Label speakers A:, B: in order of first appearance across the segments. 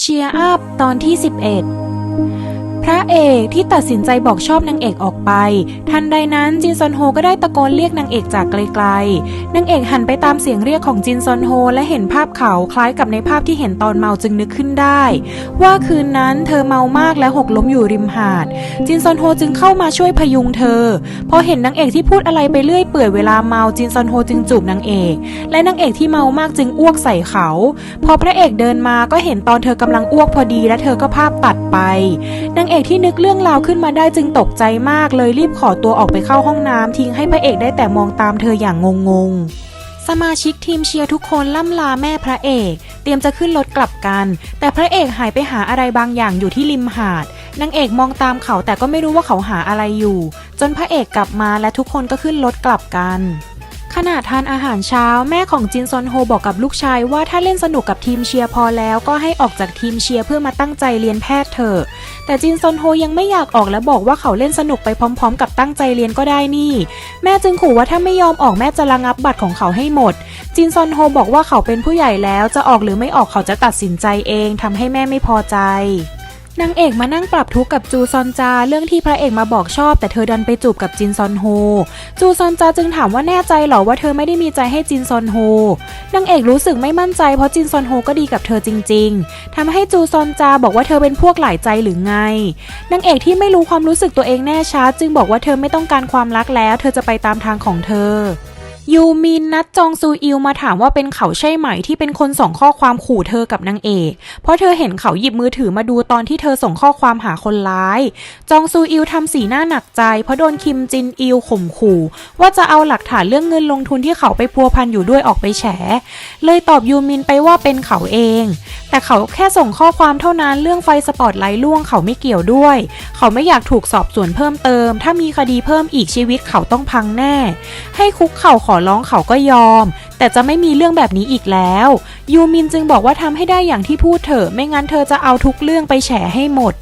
A: เชียร์อัพตอนที่ 11 พระเอกที่ตัดสินใจบอกชอบนางเอกออกไป ทันใดนั้นจินซอนโฮก็ได้ตะโกนเรียกนางเอกจากไกลๆ นางเอกหันไปตามเสียงเรียกของจินซอนโฮและเห็นภาพเขาคล้ายกับในภาพที่เห็นตอนเมาจึงนึกขึ้นได้ ว่าคืนนั้นเธอเมามากและหกล้มอยู่ริมหาด จินซอนโฮจึงเข้ามาช่วยพยุงเธอ พอเห็นนางเอกที่พูดอะไรไปเรื่อยเปื่อยเวลาเมาจินซอนโฮจึงจูบนางเอก และนางเอกที่เมามากจึงอ้วกใส่เขา พอพระเอกเดินมาก็เห็นตอนเธอกำลังอ้วกพอดีและเธอก็ภาพตัดไปนางเอกที่นึกเรื่องราวขึ้นมาได้จึงตกใจมากเลยรีบขอตัวออกไปเข้าห้องน้ำทิ้งให้พระเอกได้แต่มองตามเธออย่างงงๆ สมาชิกทีมเชียร์ทุกคนล่ำลาแม่พระเอก เตรียมจะขึ้นรถกลับกัน แต่พระเอกหายไปหาอะไรบางอย่างอยู่ที่ริมหาดนางเอกมองตามเขาแต่ก็ไม่รู้ว่าเขาหาอะไรอยู่ จนพระเอกกลับมาและทุกคนก็ขึ้นรถกลับกัน ขณะทานอาหารเช้าแม่ของจินซอนโฮบอกกับลูกชายว่าถ้าเล่นสนุกกับทีมเชียร์พอแล้วก็ให้ออกจากทีมเชียร์เพื่อมาตั้งใจเรียนแพทย์เถอะแต่จินซอนโฮยังไม่อยากออกและบอกว่าเขาเล่นสนุกไปพร้อม ๆ กับตั้งใจเรียนก็ได้นี่ แม่จึงขู่ว่าถ้าไม่ยอมออกแม่จะระงับบัตรของเขาให้หมด จินซอนโฮบอกว่าเขาเป็นผู้ใหญ่แล้วจะออกหรือไม่ออกเขาจะตัดสินใจเองทำให้แม่ไม่พอใจ นางเอกมานั่งปรับทุกข์กับจูซอนจาเรื่องที่พระเอกมาบอกชอบ แต่เธอดันไปจูบกับจินซอนโฮ จูซอนจาจึงถามว่าแน่ใจหรอว่าเธอไม่ได้มีใจให้จินซอนโฮนางเอกรู้สึกไม่มั่นใจเพราะจินซอนโฮก็ดีกับเธอจริง ๆทำให้จูซอนจาบอกว่าเธอเป็นพวกหลายใจหรือไงนางเอกที่ไม่รู้ความรู้สึกตัวเองแน่ชัดจึงบอกว่าเธอไม่ต้องการความรักแล้ว เธอจะไปตามทางของเธอ ยูมินนัดจองซูอิวมาถามว่าเป็นเขาใช่ไหมที่เป็นคนส่งข้อความขู่เธอกับนางเอก เพราะเธอเห็นเขาหยิบมือถือมาดูตอนที่เธอส่งข้อความหาคนร้าย จองซูอิวทำสีหน้าหนักใจ เพราะโดนคิมจินอิวข่มขู่ ว่าจะเอาหลักฐานเรื่องเงินลงทุนที่เขาไปพัวพันอยู่ด้วยออกไปแฉ เลยตอบยูมินไปว่าเป็นเขาเอง แต่เขาแค่ส่งข้อความเท่านั้นเรื่องไฟสปอตไลท์ล่วงเขาไม่เกี่ยวด้วย เขาไม่อยากถูกสอบสวนเพิ่มเติม ถ้ามีคดีเพิ่มอีกชีวิตเขาต้องพังแน่ ให้คุกเข่าขอร้องเขาก็ยอม แต่จะไม่มีเรื่องแบบนี้อีกแล้ว ยูมินจึงบอกว่าทำให้ได้อย่างที่พูดเถอะไม่งั้นเธอจะเอาทุกเรื่องไปแฉให้หมด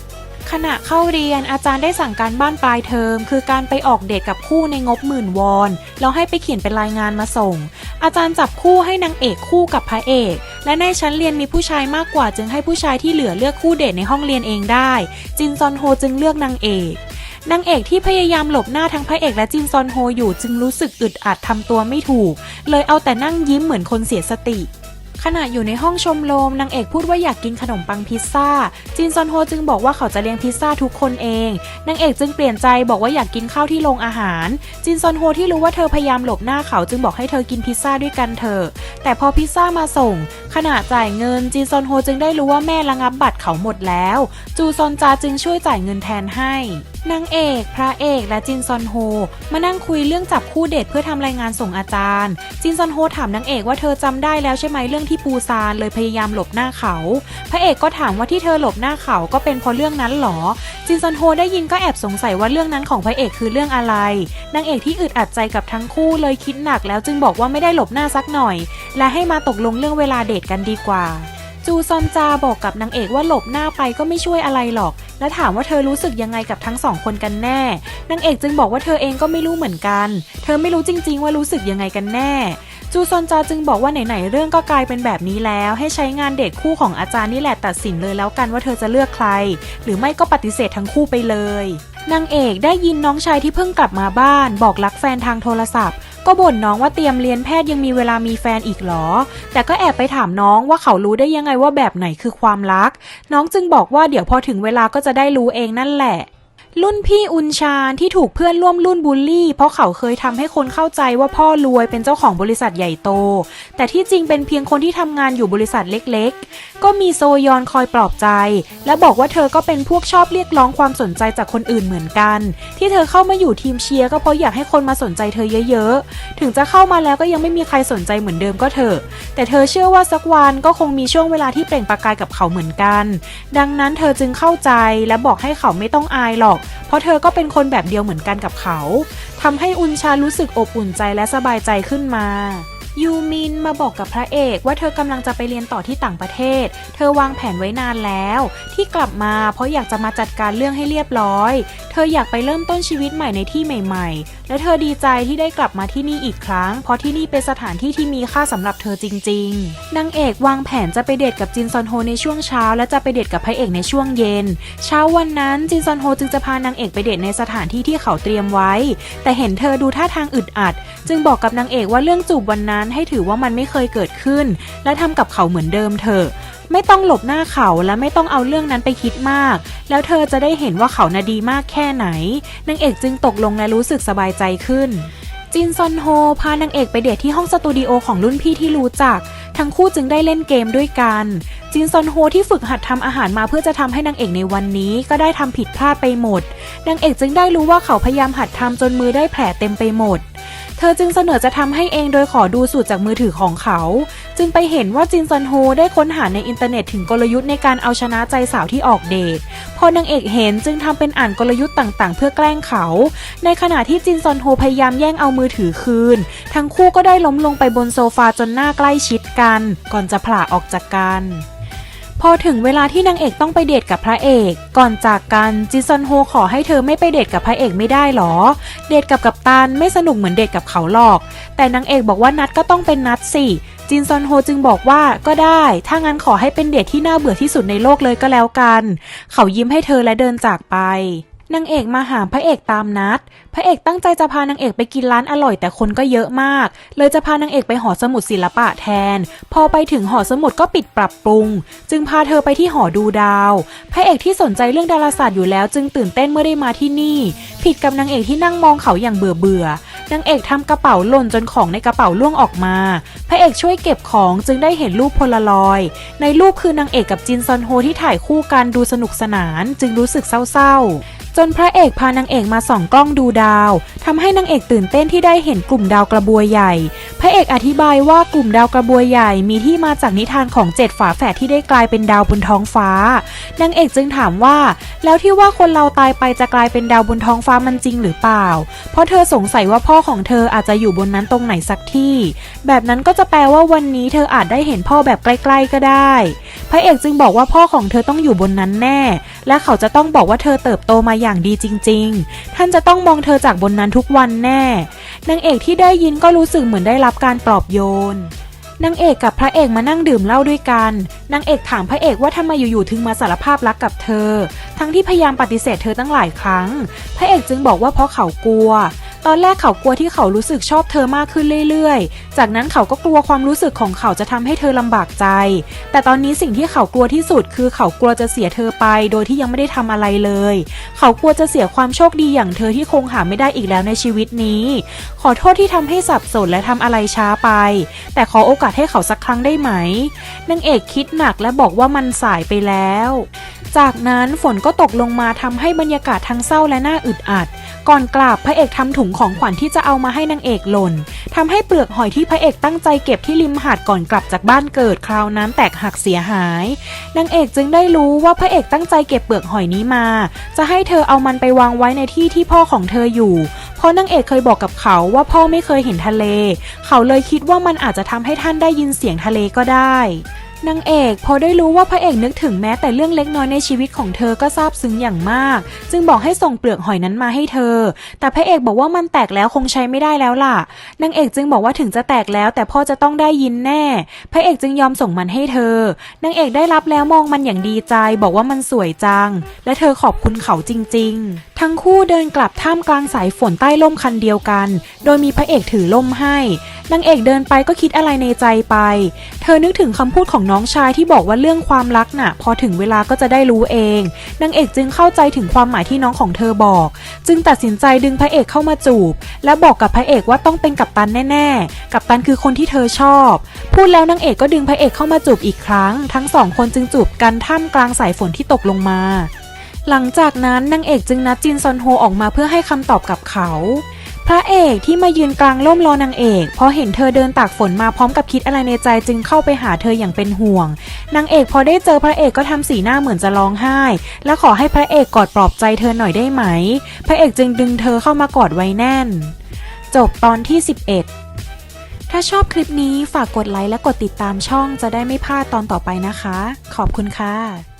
A: ขณะเข้าเรียนอาจารย์ได้สั่งการบ้านปลายเทอม คือการไปออกเดทกับคู่ในงบหมื่นวอนแล้วให้ไปเขียนเป็นรายงานมาส่ง อาจารย์จับคู่ให้นางเอกคู่กับพระเอก และในชั้นเรียนมีผู้ชายมากกว่าจึงให้ผู้ชายที่เหลือเลือกคู่เดทในห้องเรียนเองได้ จินซอนโฮจึงเลือกนางเอก นางเอกที่พยายามหลบหน้าทั้งพระเอกและจินซอนโฮอยู่จึงรู้สึกอึดอัดทำตัวไม่ถูก เลยเอาแต่นั่งยิ้มเหมือนคนเสียสติ ขณะอยู่ในห้องชมรมนางเอกพูดว่าอยากกินขนมปังพิซซ่า จินซอนโฮจึงบอกว่าเขาจะเลี้ยงพิซซ่าทุกคนเองนางเอกจึงเปลี่ยนใจบอกว่าอยากกินข้าวที่โรงอาหาร จินซอนโฮที่รู้ว่าเธอพยายามหลบหน้าเขาจึงบอกให้เธอกินพิซซ่าด้วยกันเถอะแต่พอพิซซ่ามาส่ง ขณะจ่ายเงินจินซอนโฮจึงได้รู้ว่าแม่ระงับบัตรเขาหมดแล้ว จูซอนจาจึงช่วยจ่ายเงินแทนให้นางเอก พระเอก และจินซอนโฮ มานั่งคุยเรื่องจับคู่เดทเพื่อทำรายงานส่งอาจารย์ จินซอนโฮถามนางเอกว่าเธอจำได้แล้วใช่ไหมเรื่องที่ปูซานเลยพยายามหลบหน้าเขา พระเอกก็ถามว่าที่เธอหลบหน้าเขาก็เป็นเพราะเรื่องนั้นหรอ จินซอนโฮได้ยินก็แอบสงสัยว่าเรื่องนั้นของพระเอกคือเรื่องอะไรนางเอกที่อึดอัดใจกับทั้งคู่เลยคิดหนักแล้วจึงบอกว่าไม่ได้หลบหน้าสักหน่อย และให้มาตกลงเรื่องเวลาเดทกันดีกว่าจูซอนจาบอกกับนางเอกว่าหลบหน้าไปก็ไม่ช่วยอะไรหรอก และถามว่าเธอรู้สึกยังไงกับทั้งสองคนกันแน่ นางเอกจึงบอกว่าเธอเองก็ไม่รู้เหมือนกัน เธอไม่รู้จริง ๆ ว่ารู้สึกยังไงกันแน่ จูซอนจาจึงบอกว่าไหนๆเรื่องก็กลายเป็นแบบนี้แล้ว ให้ใช้งานเดทคู่ของอาจารย์นี่แหละตัดสินเลยแล้วกันว่าเธอจะเลือกใคร หรือไม่ก็ปฏิเสธทั้งคู่ไปเลยนางเอกได้ยินน้องชายที่เพิ่งกลับมาบ้าน บอกรักแฟนทางโทรศัพท์ ก็บ่นน้องว่าเตรียมเรียนแพทย์ยังมีเวลามีแฟนอีกหรอ แต่ก็แอบไปถามน้องว่าเขารู้ได้ยังไงว่าแบบไหนคือความรัก น้องจึงบอกว่าเดี๋ยวพอถึงเวลาก็จะได้รู้เองนั่นแหละ รุ่นพี่อุนชาญที่ถูกเพื่อนร่วมรุ่นบูลลี่ เพราะเขาเคยทำให้คนเข้าใจว่าพ่อรวยเป็นเจ้าของบริษัทใหญ่โต แต่ที่จริงเป็นเพียงคนที่ทำงานอยู่บริษัทเล็กๆ ก็มีโซยอนคอยปลอบใจ และบอกว่าเธอก็เป็นพวกชอบเรียกร้องความสนใจจากคนอื่นเหมือนกัน ที่เธอเข้ามาอยู่ทีมเชียร์ก็เพราะอยากให้คนมาสนใจเธอเยอะๆ ถึงจะเข้ามาแล้วก็ยังไม่มีใครสนใจเหมือนเดิมก็เถอะ แต่เธอเชื่อว่าสักวันก็คงมีช่วงเวลาที่เปล่งประกายกับเขาเหมือนกัน ดังนั้นเธอจึงเข้าใจและบอกให้เขาไม่ต้องอายหรอกเพราะเธอก็เป็นคนแบบเดียวเหมือนกันกับเขาทำให้อุนชารู้สึกอบอุ่นใจและสบายใจขึ้นมายูมินมาบอกกับพระเอกว่าเธอกำลังจะไปเรียนต่อที่ต่างประเทศ เธอวางแผนไว้นานแล้ว ที่กลับมาเพราะอยากจะมาจัดการเรื่องให้เรียบร้อย เธออยากไปเริ่มต้นชีวิตใหม่ในที่ใหม่ ๆและเธอดีใจที่ได้กลับมาที่นี่อีกครั้ง เพราะที่นี่เป็นสถานที่ที่มีค่าสำหรับเธอจริง ๆ นางเอกวางแผนจะไปเดทกับจินซอนโฮในช่วงเช้า และจะไปเดทกับพระเอกในช่วงเย็น เช้าวันนั้นจินซอนโฮจึงจะพานางเอกไปเดทในสถานที่ที่เขาเตรียมไว้ แต่เห็นเธอดูท่าทางอึดอัด จึงบอกกับนางเอกว่าเรื่องจูบวันนั้นให้ถือว่ามันไม่เคยเกิดขึ้น และทำกับเขาเหมือนเดิมเถอะ ไม่ต้องหลบหน้าเขาและไม่ต้องเอาเรื่องนั้นไปคิดมาก แล้วเธอจะได้เห็นว่าเขาน่ะดีมากแค่ไหนนางเอกจึงตกลงและรู้สึกสบายใจขึ้นจินซอนโฮพานางเอกไปเดทที่ห้องสตูดิโอของรุ่นพี่ที่รู้จัก ทั้งคู่จึงได้เล่นเกมด้วยกัน จินซอนโฮที่ฝึกหัดทำอาหารมาเพื่อจะทำให้นางเอกในวันนี้ก็ได้ทำผิดพลาดไปหมด นางเอกจึงได้รู้ว่าเขาพยายามหัดทำจนมือได้แผลเต็มไปหมด เธอจึงเสนอจะทำให้เองโดยขอดูสูตรจากมือถือของเขา จึงไปเห็นว่าจินซอนโฮได้ค้นหาในอินเทอร์เน็ตถึงกลยุทธ์ในการเอาชนะใจสาวที่ออกเดท พอนางเอกเห็นจึงทำเป็นอ่านกลยุทธ์ต่างๆ เพื่อแกล้งเขา ในขณะที่จินซอนโฮพยายามแย่งเอามือถือคืน ทั้งคู่ก็ได้ล้มลงไปบนโซฟาจนหน้าใกล้ชิดกัน ก่อนจะผละออกจากกันพอถึงเวลาที่นางเอกต้องไปเดทกับพระเอก ก่อนจากกันจิซอนโฮขอให้เธอไม่ไปเดทกับพระเอกไม่ได้หรอ เดทกับกัปตันไม่สนุกเหมือนเดทกับเขาหรอก แต่นางเอกบอกว่านัดก็ต้องเป็นนัดสิ จินซอนโฮจึงบอกว่าก็ได้ ถ้างั้นขอให้เป็นเดทที่น่าเบื่อที่สุดในโลกเลยก็แล้วกัน เขายิ้มให้เธอและเดินจากไปนางเอกมาหาพระเอกตามนัด พระเอกตั้งใจจะพานางเอกไปกินร้านอร่อยแต่คนก็เยอะมาก เลยจะพานางเอกไปหอสมุดศิลปะแทน พอไปถึงหอสมุดก็ปิดปรับปรุง จึงพาเธอไปที่หอดูดาว พระเอกที่สนใจเรื่องดาราศาสตร์อยู่แล้วจึงตื่นเต้นเมื่อได้มาที่นี่ ผิดกับนางเอกที่นั่งมองเขาอย่างเบื่อเบื่อ นางเอกทำกระเป๋าหล่นจนของในกระเป๋าล่วงออกมา พระเอกช่วยเก็บของจึงได้เห็นรูปโพลารอยด์ในรูปคือนางเอกกับจินซอนโฮที่ถ่ายคู่กันดูสนุกสนาน จึงรู้สึกเศร้าๆ จนพระเอกพานางเอกมาส่องกล้องดูดาวทำให้นางเอกตื่นเต้นที่ได้เห็นกลุ่มดาวกระบวยใหญ่ พระเอกอธิบายว่ากลุ่มดาวกระบวยใหญ่มีที่มาจากนิทานของเจ็ดฝาแฝดที่ได้กลายเป็นดาวบนท้องฟ้านางเอกจึงถามว่า แล้วที่ว่าคนเราตายไปจะกลายเป็นดาวบนท้องฟ้ามันจริงหรือเปล่า เพราะเธอสงสัยว่าพ่อของเธออาจจะอยู่บนนั้นตรงไหนสักที่ แบบนั้นก็จะแปลว่าวันนี้เธออาจได้เห็นพ่อแบบใกล้ ๆก็ได้ พระเอกจึงบอกว่าพ่อของเธอต้องอยู่บนนั้นแน่ และเขาจะต้องบอกว่าเธอเติบโตมาอย่างดีจริง ๆ ท่านจะต้องมองเธอจากบนนั้นทุกวันแน่ นางเอกที่ได้ยินก็รู้สึกเหมือนได้รับการปลอบโยนนางเอกกับพระเอกมานั่งดื่มเหล้าด้วยกัน นางเอกถามพระเอกว่าทำไมอยู่ๆถึงมาสารภาพรักกับเธอ ทั้งที่พยายามปฏิเสธเธอตั้งหลายครั้ง พระเอกจึงบอกว่าเพราะเขากลัว ตอนแรกเขากลัวที่เขารู้สึกชอบเธอมากขึ้นเรื่อยๆ จากนั้นเขาก็กลัวความรู้สึกของเขาจะทำให้เธอลำบากใจ แต่ตอนนี้สิ่งที่เขากลัวที่สุดคือเขากลัวจะเสียเธอไป โดยที่ยังไม่ได้ทำอะไรเลย เขากลัวจะเสียความโชคดีอย่างเธอที่คงหาไม่ได้อีกแล้วในชีวิตนี้ ขอโทษที่ทำให้สับสนและทำอะไรช้าไป แต่ขอโอกาสให้เขาสักครั้งได้ไหมนางเอกคิดหนักและบอกว่ามันสายไปแล้ว จากนั้นฝนก็ตกลงมาทำให้บรรยากาศทั้งเศร้าและน่าอึดอัด ก่อนกลับพระเอกทำถุงของขวัญที่จะเอามาให้นางเอกหล่นทำให้เปลือกหอยที่พระเอกตั้งใจเก็บที่ริมหาดก่อนกลับจากบ้านเกิดคราวนั้นแตกหักเสียหาย นางเอกจึงได้รู้ว่าพระเอกตั้งใจเก็บเปลือกหอยนี้มา จะให้เธอเอามันไปวางไว้ในที่ที่พ่อของเธออยู่ เพราะนางเอกเคยบอกกับเขาว่าพ่อไม่เคยเห็นทะเล เขาเลยคิดว่ามันอาจจะทำให้ท่านได้ยินเสียงทะเลก็ได้ นางเอกพอได้รู้ว่าพระเอกนึกถึงแม้แต่เรื่องเล็กน้อยในชีวิตของเธอก็ซาบซึ้งอย่างมาก จึงบอกให้ส่งเปลือกหอยนั้นมาให้เธอ แต่พระเอกบอกว่ามันแตกแล้วคงใช้ไม่ได้แล้วล่ะนางเอกจึงบอกว่าถึงจะแตกแล้ว แต่พ่อจะต้องได้ยินแน่ พระเอกจึงยอมส่งมันให้เธอนางเอกได้รับแล้วมองมันอย่างดีใจ บอกว่ามันสวยจัง และเธอขอบคุณเขาจริง ๆ ทั้งคู่เดินกลับท่ามกลางสายฝนใต้ร่มคันเดียวกัน โดยมีพระเอกถือร่มให้นางเอกเดินไปก็คิดอะไรในใจไปเธอนึกถึงคำพูดของน้องชายที่บอกว่าเรื่องความรักน่ะ พอถึงเวลาก็จะได้รู้เองนางเอกจึงเข้าใจถึงความหมายที่น้องของเธอบอก จึงตัดสินใจดึงพระเอกเข้ามาจูบ และบอกกับพระเอกว่าต้องเป็นกัปตันแน่ๆ กัปตันคือคนที่เธอชอบ พูดแล้วนางเอกก็ดึงพระเอกเข้ามาจูบอีกครั้ง ทั้งสองคนจึงจูบกันท่ามกลางสายฝนที่ตกลงมาหลังจากนั้นนางเอกจึงนัดจินซอนโฮออกมาเพื่อให้คำตอบกับเขา พระเอกที่มายืนกลางร่มรอนางเอกพอเห็นเธอเดินตากฝนมาพร้อมกับคิดอะไรในใจจึงเข้าไปหาเธออย่างเป็นห่วง นางเอกพอได้เจอพระเอกก็ทำสีหน้าเหมือนจะร้องไห้ และขอให้พระเอกกอดปลอบใจเธอหน่อยได้ไหม พระเอกจึงดึงเธอเข้ามากอดไว้แน่น จบตอนที่ 11เธถ้าชอบคลิปนี้ฝากกดไลค์และกดติดตามช่องจะได้ไม่พลาดตอนต่อไปนะคะ ขอบคุณค่ะ